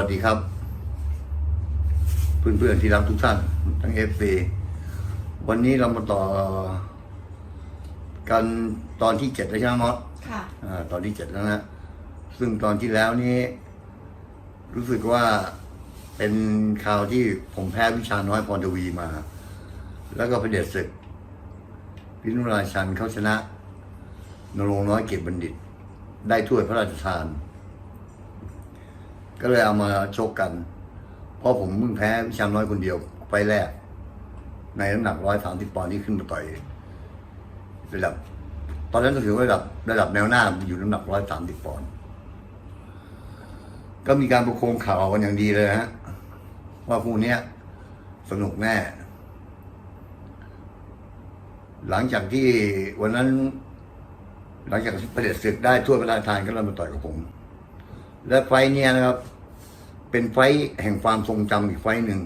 วัสดีครับ เพื่อนๆที่รักทุกท่านทั้งเอฟซีวันนี้เรามาต่อ กันตอนที่เจ็ดแล้วใช่ไหมมอสค่ะอ่าตอนที่เจ็ดแล้วนะซึ่งตอนที่แล้วนี้ รู้สึกว่าเป็นข่าวที่ผมแพ้วิชาน้อยพรทวีมา แล้วก็พระเดชศึกพินุราชันเขาชนะนรงค์น้อยเก็บบัณฑิต ได้ถ้วยพระราชทาน ก็เลยเอามาชกกัน เพราะผมเพิ่งแพ้วิชาน้อยคนเดียวไปแรก ในน้ำหนักร้อยสามสิบปอนด์ที่ขึ้นมาต่อยระดับ ตอนนั้นก็ถือว่าระดับระดับแนวหน้าอยู่น้ำหนักร้อยสามสิบปอนด์ก็มีการประโคมข่าวกันอย่างดีเลยฮะว่าคู่นี้สนุกแน่ หลังจากที่วันนั้น หลังจากประเด็จศึกได้ถ้วยพระราชทานก็เลยมาต่อยกับผม และไฟเนี่ยนะครับ เป็นไฟแห่งความทรงจำอีกไฟหนึ่ง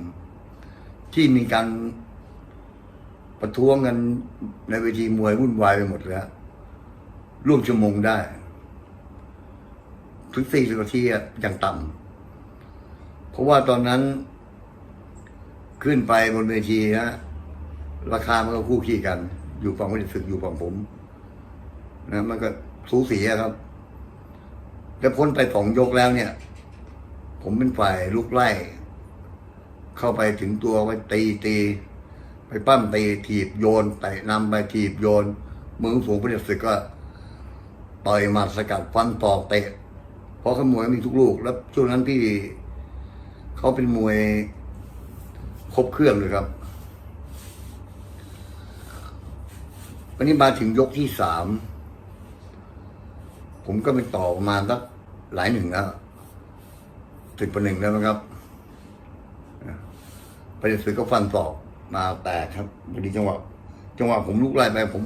ที่มีการประท้วงกันในเวทีมวยวุ่นวายไปหมดแล้วร่วมชั่วโมงได้ ถึงสี่สิบนาทีอย่างต่ำเพราะว่าตอนนั้นขึ้นไปบนเวทีนะราคามันก็คู่ขี้กัน อยู่ฝั่งประเด็จศึกอยู่ฝั่งผมนะมันก็สูสีครับแต่พ้นไปสองยกแล้วเนี่ย ผมเป็นฝ่ายลุกไล่ เข้าไปถึงตัวไปตีตีไปปั้มตีถีบโยนแต่นำไปถีบโยนมือสูงพระเดชศึกก็ต่อยหมัดสกัดฟันตอกเตะ เพราะเขามวยมีทุกลูก แล้วช่วงนั้นพี่เขาเป็นมวยครบเครื่องเลยครับ วันนี้มาถึงยกที่สาม ผมก็ไปต่อประมาณสักหลายหนึ่งแล้ว สิบประหนึ่งแล้วนะครับไประเด็นสือก็ฟันศอกมาแตกครับพอดีจังหวะจังหวะผมลุกไล่ไปผม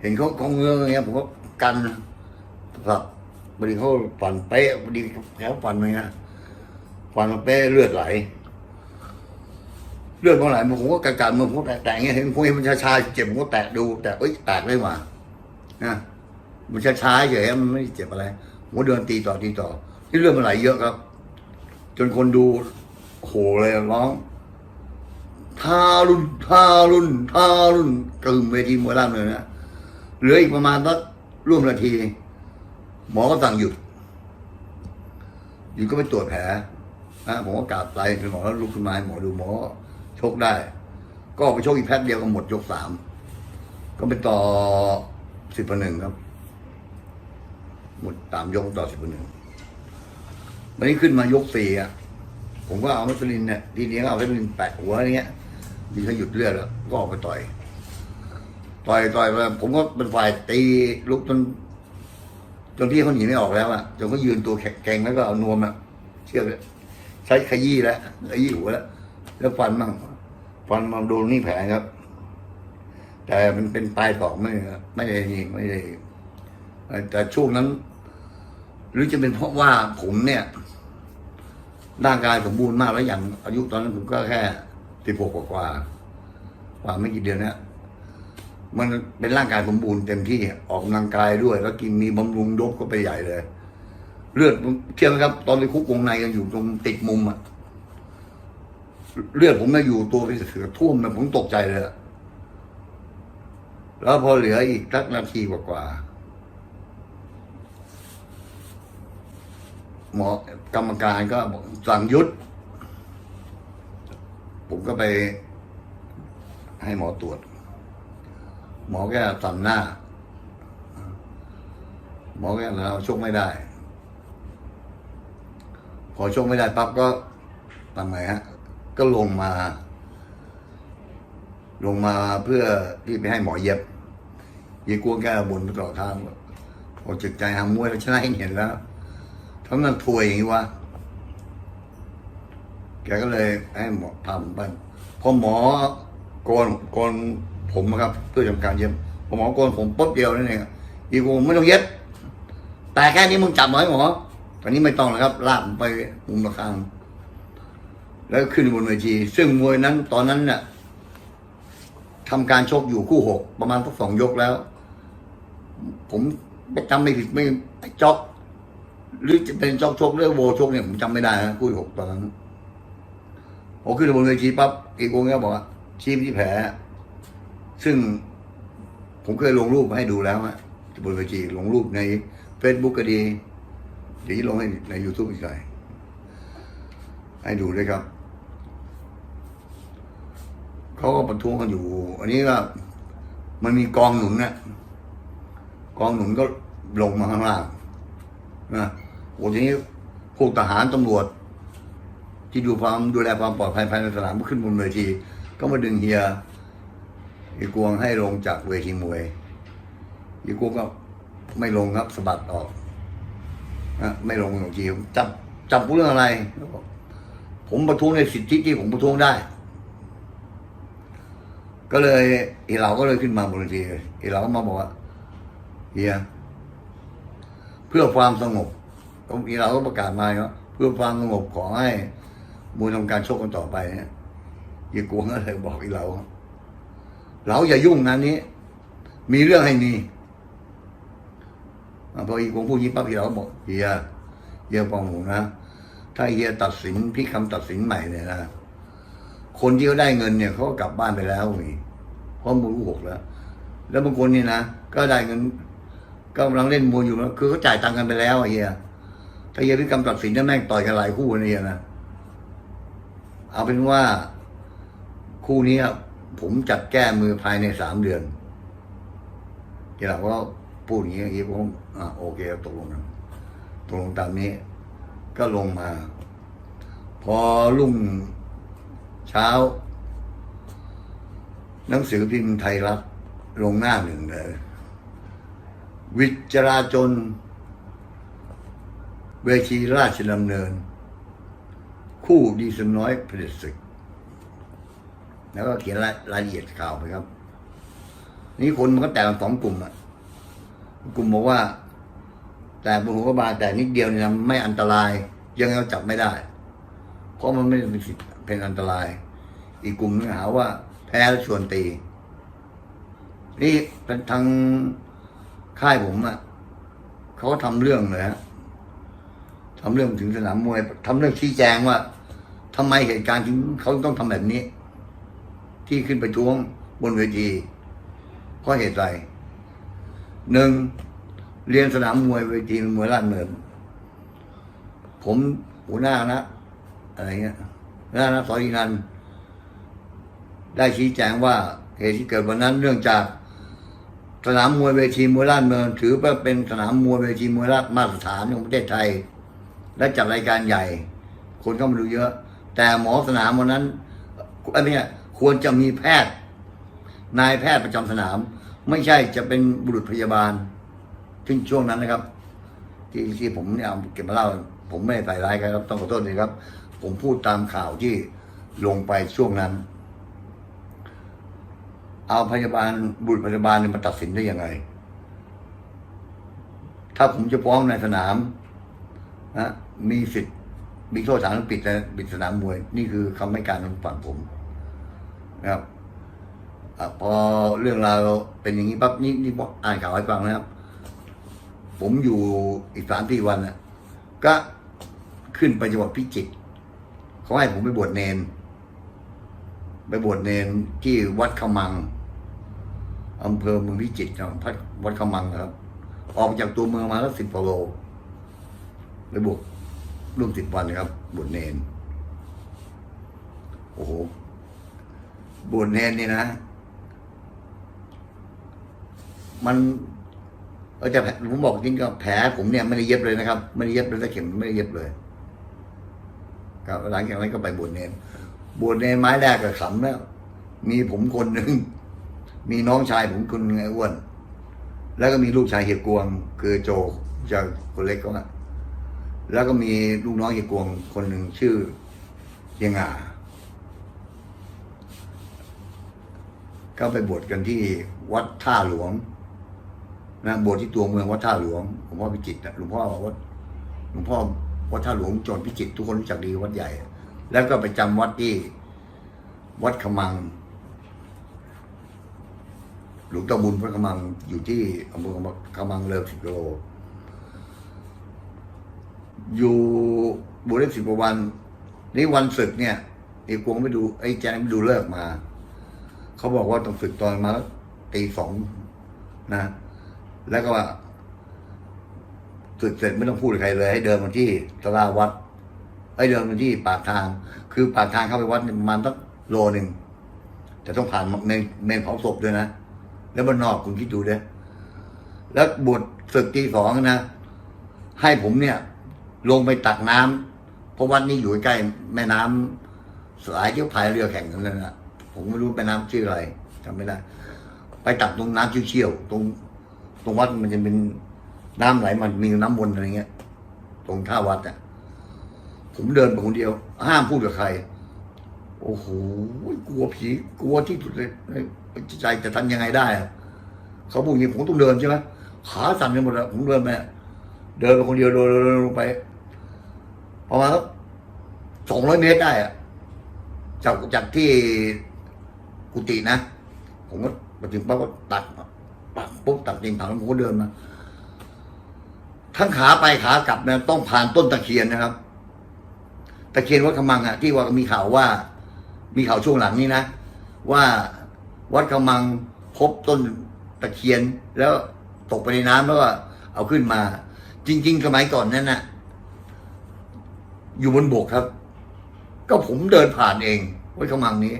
เห็นเขาเขาเงื้ออย่างเงี้ยผมก็กันครับพอดีเขาฟันเป๊ะพอดีแผลฟันไปนะฟันมาเป๊ะเลือดไหล เลือดมันไหลผมก็การการมือผมแตะแตะอย่างเงี้ยเห็นพวกมันชาๆเจ็บผมก็แตะดู แต่เอ้ยแตกไม่านะมันช้าๆเฉยมันไม่เจ็บอะไรผมเดินตีต่อตีต่อที่เรื่องมันไหลเยอะครับ จนคนดูโหเลยร้องทารุนทารุนทารุนกึ่มเวทีมวยล่ามเลยนะเหลืออีกประมาณสักร่วมนาที หมอก็สั่งหยุดหยุดก็ไปตรวจแผลนะผมก็กราบไปเป็นหมอแล้วลุกขึ้นมาหมอดูหมอชกได้ ก็ไปชกอีกแป๊บเดียวก็หมดยกสามก็ไปต่อสิบประหนึ่งครับ หมดตามยกต่อสิบหนึ่ง วันนี้ขึ้นมายกสี่อะ ผมก็เอามัสลินเนี่ยทีนี้ก็เอามัสลินแปะหัวอย่างเงี้ยดีเขาหยุดเลือดแล้วก็ออกไปต่อย ต่อยต่อยไปผมก็เป็นฝ่ายตีลุกจนจนพี่เขาหนีไม่ออกแล้วอะจนเขายืนตัวแข็งๆแล้วก็เอานวมอะเชือกเนี่ยใช้ขยี้แล้วขยี้หัวแล้วแล้วฟันมั่งฟันมาโดนนี่แผลครับ แต่มันเป็นปลายศอกไม่ไม่ได้นี่ไม่ได้แต่ช่วงนั้น หรือจะเป็นเพราะว่าผมเนี่ยร่างกายสมบูรณ์มากแล้วอย่างอายุตอนนั้นผมก็แค่สิบหกกว่ากว่าว่าไม่กี่เดือนเนี่ยมันเป็นร่างกายสมบูรณ์เต็มที่ออกกำลังกายด้วย แล้วกินมีบำรุงโดบก็ไปใหญ่เลย เลือดเชื่อไหมครับ ตอนไปคุกวงในกันอยู่ตรงติดมุมอะเลือดผมน่ะอยู่ตัวเป็นเสือท่วมนะผมตกใจเลยแล้วพอเหลืออีกสักนาทีกว่าๆ หมอกรรมการก็บอกสั่งยุด ผมก็ไปให้หมอตรวจ หมอแก็สั่นหน้า หมอแก็เราชกไม่ได้ พอชกไม่ได้ปั๊บก็ทำไงฮะ ก็ลงมา ลงมาเพื่อที่ไปให้หมอเย็บ เยีกวงแก้บนตลอดทางพอจิตใจหามวยแล้วชนะให้เห็นแล้ว ทำมันถวยอย่างนี้วะ แกก็เลยให้หมอพาผมไปพอหมอโกนโกนผมนะครับ เพื่อทำการเย็บพอหมอโกนผมปุ๊บเดียวนั่นเองอีกผมไม่ต้องเย็บ แต่แค่นี้มึงจับไหน่อยหมอตอนนี้ไม่ต้องแล้วครับ ลากผมไปมุมระฆังแล้วขึ้นบนเวที ซึ่งมวยนั้นตอนนั้นเนี่ยทำการชกอยู่คู่หกประมาณสักสองยกแล้ว ผมจำไม่ผิดไม่จ๊อก หรือจะเป็นจอกชกหรือโวชกเนี่ยผมจำไม่ได้นะคู่หกตอนนั้นพอขึ้นบนเวทีปั๊บอีกวงก็บอกว่าชี้ที่แผล ซึ่งผมเคยลงรูปมาให้ดูแล้วฮะบนเวทีลงรูปในเฟซบุ๊กก็ดีเดี๋ยวลงให้ใน YouTube อีกหน่อยให้ดูด้วยครับเขาก็ประท้วงกันอยู่ อันนี้ก็มันมีกองหนุนนะกองหนุนก็ลงมาข้างล่างนะ โอ้ทีนี้พวกทหารตำรวจ ที่ดูความดูแลความปลอดภัยภายในสนามก็ขึ้นบนเวที ก็มาดึงเฮียเฮียกวงให้ลงจากเวทีมวยเฮียกวงก็ไม่ลงครับสะบัดออกนะไม่ลงบางทีจับจับเรื่องอะไร ผมประท้วงในสิทธิที่ผมประท้วงได้ ก็เลยเอเราก็เลยขึ้นมาบนเวทีเอเราก็มาบอกว่าเฮียเพื่อความสงบ เอเราก็ประกาศมาว่าเพื่อความสงบขอให้มวยทำการชกกันต่อไปเนี่ยเฮียกวงก็เลยบอกอีเราเราอย่ายุ่งงานนี้ มีเรื่องให้มีพออีกวงพูดยางนี้ปั๊บอีเราบอกเฮียเฮียปองหูนะถ้าเฮียตัดสินพี่คำตัดสินใหม่เนี่ยนะคนที่เขาได้เงินเนี่ยเขาก็กลับบ้านไปแล้วมีเพราะมือหกแล้ว แล้วบางคนนี่นะก็ได้เงินก็กำลังเล่นมวยอยู่แล้วคือเขาจ่ายตังค์กันไปแล้วเฮีย ถ้าเฮียพิกรรมตัดสินจะแม่งต่อยกันหลายคู่นะเฮียนะ เอาเป็นว่าคู่นี้ผมจัดแก้มือภายในสามเดือนเฮียเราก็พูดอย่างนี้เฮียผมอ่าโอเคตกลงกันตกลงตามนี้ ก็ลงมา พอรุ่งเช้า หนังสือพิมพ์ไทยรัฐลงหน้าหนึ่งเลย วิจราจน เวทีราชดำเนิน คู่ดีสน้อยผลิตศึก แล้วก็เขียนรายละเอียดข่าวไปครับ นี่คนมันก็แตกเป็นสองกลุ่มอะกลุ่มบอกว่า แต่บนหัวกระบาแต่นิดเดียวเนี่ยไม่อันตราย ยังไงก็จับไม่ได้ เพราะมันไม่เป็นสิทธิ์เป็นอันตราย อีกกลุ่มนึงหาว่า แพ้แล้วชวนตี นี่เป็นทางค่ายผมอะเขาทำเรื่องเลยฮะ ทำเรื่องถึงสนามมวยทำเรื่องชี้แจงว่าทำไมเหตุการณ์ถึงเขาต้องทำแบบนี้ ที่ขึ้นไปท้วงบนเวทีเพราะเหตุไรหนึ่งเรียนสนามมวยเวทีมวยลาดเนินผมหัวหน้านะอะไรเงี้ยหัวหน้านะสอรีนันได้ชี้แจงว่าเหตุที่เกิดวันนั้นเนื่องจากสนามมวยเวทีมวยลาดเมืองถือว่าเป็นสนามมวยเวทีมวยลาดมาตรฐานของประเทศไทย และจัดรายการใหญ่ คนเข้ามาดูเยอะ แต่หมอสนามวันนั้นอันนี้ควรจะมีแพทย์ นายแพทย์ประจำสนาม ไม่ใช่จะเป็นบุรุษพยาบาลซึ่งช่วงนั้นนะครับ ที่ที่ผมเนี่ยเอาเก็บมาเล่า ผมไม่ได้ใส่ร้ายใครครับ ต้องขอโทษด้วยครับ ผมพูดตามข่าวที่ลงไปช่วงนั้น เอาพยาบาลบุรุษพยาบาลเนี่ยมาตัดสินได้ยังไง ถ้าผมจะฟ้องในสนาม นะมีสิทธิ์มีโทษฐานปิดนะปิดสนามมวย นี่คือคำให้การของฝั่งผมนะครับอพอเรื่องราวเป็นอย่างนี้ปั๊บนี่นี่บอกอ่านข่าวให้ฟังนะครับ ผมอยู่อีกสามสี่วันน่ะก็ขึ้นไปจังหวัดพิจิตรเขาให้ผมไปบวชเนน ไปบวชเนนที่วัดขมังอำเภอเมืองพิจิตรนะครับวัดขมังครับ ออกจากตัวเมืองมาแล้วสิบกิโล ไปบวชร่วมสิบวันครับบวชเนน โอ้โหบวชเนนนี่นะ มันเออจะแผลผมบอกจริงก็แผลผมเนี่ยไม่ได้เย็บเลยนะครับไม่ได้เย็บเลยถ้าเข็มไม่ได้เย็บเลยครับหลังจากนั้นก็ไปบวชเนนบวชเนนไม้แรกก็ขำแล้ว มีผมคนหนึ่งมีน้องชายผมคนหนึงอ้วน แล้วก็มีลูกชายเฮียกวง คือโจจะคนเล็กก็ว่า แล้วก็มีลูกน้องเฮียกวงคนหนึ่งชื่อเฮียงาก็ไปบวชกันที่วัดท่าหลวงนะบวชที่ตัวเมืองวัดท่าหลวงหลวงพ่อพิจิตรนะหลวงพ่อวัดหลวงพ่อวัดท่าหลวงจนพิจิตรทุกคนรู้จักดีวัดใหญ่ แล้วก็ไปจำวัดที่วัดขมัง หลวงตาบุญพระขมังอยู่ที่อำเภอขมังเลิกสิบกิโล อยู่บวชได้สิบกว่าวัน นี่วันศึกเนี่ยไอ้กวงไปดูไอ้แจนไปดูเลิกมา เขาบอกว่าต้องศึกตอนมาตีสองนะ แล้วก็ว่าศึกเสร็จไม่ต้องพูดกับใครเลย ให้เดินมาที่ตลาวัดให้เดินมาที่ปากทาง คือปากทางเข้าไปวัดประมาณสักโลหนึ่งแต่ต้องผ่านเมนเมนเผาศพด้วยนะแล้วบนนอกคุณคิดดูด้วยแล้วบวชศึกตีสองนะให้ผมเนี่ย ลงไปตักน้ำเพราะวัดนี้อยู่ใกล้แม่น้ำสายที่พายเรือแข่งกันนั่นนะผมไม่รู้แม่น้ำชื่ออะไรจำไม่ได้ ไปตักตรงน้ำเชี่ยวๆตรง ตรงวัดมันจะเป็นน้ำไหลมันมีน้ำวนอะไรเงี้ย ตรงท่าวัดอะผมเดินไปคนเดียว ห้ามพูดกับใคร โอ้โหกลัวผีกลัวที่สุดเลยใจจะทำยังไงได้เขาพูดอย่างนี้ผมต้องเดินใช่ไหมขาสั่นไปหมดแล้วผมเดินไป เดินไปคนเดียวเดินลงไปประมาณสองร้อยเมตรได้อะจากจากที่กุฏินะ ผมก็มาถึงปั๊บก็ตัดปักปุ๊บตัดดินถังแล้วผมก็เดินมาทั้งขาไปขากลับเนี่ยต้องผ่านต้นตะเคียนนะครับ ตะเคียนวัดขมังอะที่ว่ามีข่าวว่า มีข่าวช่วงหลังนี้นะว่าวัดขมังพบต้นตะเคียนแล้วตกไปในน้ำแล้วก็เอาขึ้นมา จริง ๆ สมัยก่อนนั้นน่ะอยู่บนบกครับ ก็ผมเดินผ่านเองไวัดขมังนี้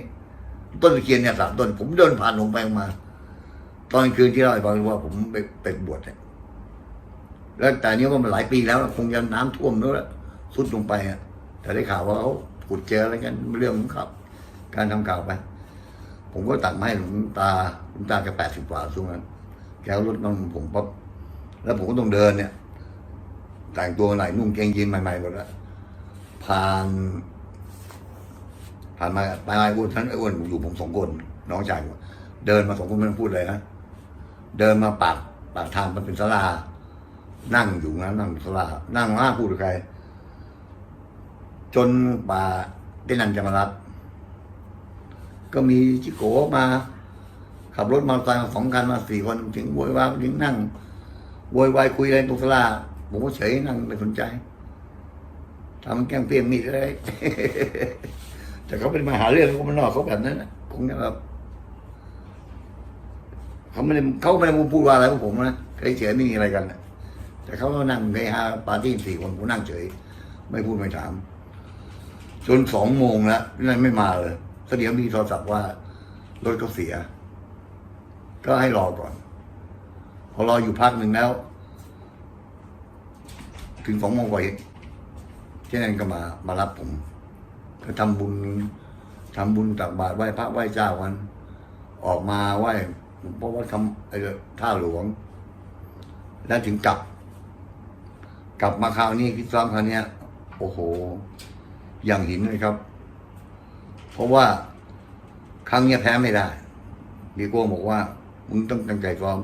ต้นตะเคียนเนี่ยสามต้น ผมเดินผ่านลงไปมา ตอนกลางคืนที่เราไปฟังว่าผมไปเป็นบวชเนี่ยแล้วแต่นี้ว่ามันหลายปีแล้ว คงจะน้ำท่วมแล้วล่ะสุดลงไปอะแต่ได้ข่าวว่าเขาขุดเจออะไรกันเรื่องของขับ การทำข่าวไป ผมก็ตักมาให้หลวงตาหลวงตาแกแปดสิบกว่าช่วงนั้นแกเอารถมาผมปั๊บแล้วผมก็ต้องเดินเนี่ย แต่งตัวไหนนุ่งเกงยีนใหม่ๆหมดแล้วผ่านผ่านมาไปมาไอ้อ้วนทั้นไอ้อ้วนอยู่ผมสองคนน้องชายเดินมาสองคนไม่ต้องพูดเลยนะเดินมาปากปากทางมันเป็นศาลา นั่งอยู่นะนั่งศาลา นั่งห้าพูดกับใคร จนป่าเต้นันจะมารับ ก็มีจิโกมา ขับรถมอเตอร์ไซค์มาสองคันมาสี่คนถึงโวยวายถึงนั่งโวยวายคุยอะไรตรงศาลา ผมก็เฉยนั่งไม่สนใจทำแกล้งเปรี้ยงมีดอะไรแต่เขาเป็นมาหาเรื่องเขามันนอกเขาแบบนั้นนะคงจะแบบเขาไม่ได้เขาไม่ได้พูดว่าอะไรกับผมนะเฉยๆไม่มีอะไรกันนะแต่เขาก็นั่งในฮาปาร์ตี้สี่คนผมนั่งเฉย ไม่พูดไม่ถาม จนสองโมงแล้วนั่นไม่มาเลยก็เดี๋ยวมีโทรศัพท์ว่ารถเขาเสีย ก็ให้รอก่อน พอรออยู่พักหนึ่งแล้ว ถึงสองโมงกว่าที่นั่นก็มามารับผมก็ทำบุญทำบุญตักบาตรไหว้พระไหว้เจ้าวัน ออกมาไหว้หลวงพ่อวัดคำไอ้ท่าหลวง แล้วถึงกลับ กลับมาคราวนี้คิดซ้อมคราวนี้โอ้โห อย่างหินเลยครับ เพราะว่าครั้งนี้แพ้ไม่ได้ดีโก้บอกว่ามึงต้องตั้งใจซ้อม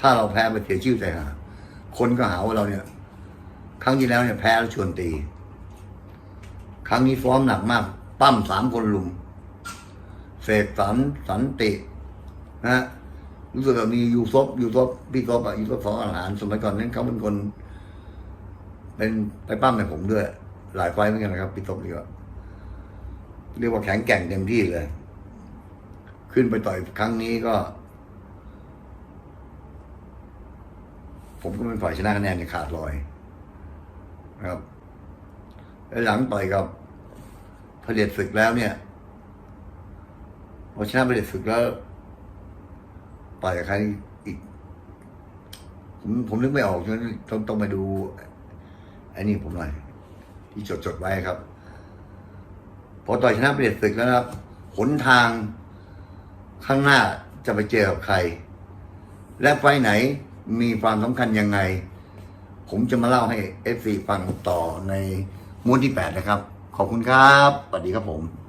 ถ้าเราแพ้ไปเสียชื่อใจหาคนก็หาว่าเราเนี่ย รั้งที่แล้วเนี่ยแพ้แล้วชวนตี ครั้งนี้ซ้อมหนักมาก ปั้มสามคนลุมเสกสรรสันตินะฮะรู้สึกว่ามียูซบยูซบพี่ซบอะยูซบสองอาหารสมัยก่อนนั้นเขาเป็นคน เป็นไปปั้มในผมด้วย หลายไฟเหมือนกันนะครับพี่ซบนี่ก็เรียกว่าแข็งแกร่งเต็มที่เลย ขึ้นไปต่อยครั้งนี้ก็ ผมก็เป็นฝ่ายชนะคะแนนในขาดลอย นะครับแล้วหลังต่อยกับพระเดชศึกแล้วเนี่ยพอชนะพระเดชศึกแล้วต่อยกับใครอีก ผมผมนึกไม่ออกฉะนั้นต้องต้องมาดูไอ้นี่ผมหน่อยที่จดจดไว้ครับ พอต่อยชนะพระเดชศึกแล้วนะครับหนทางข้างหน้าจะไปเจอกับใคร และไฟไหนมีความสำคัญยังไง ผมจะมาเล่าให้เอฟซีฟังต่อในม้วนที่ 8 นะครับ ขอบคุณครับ สวัสดีครับผม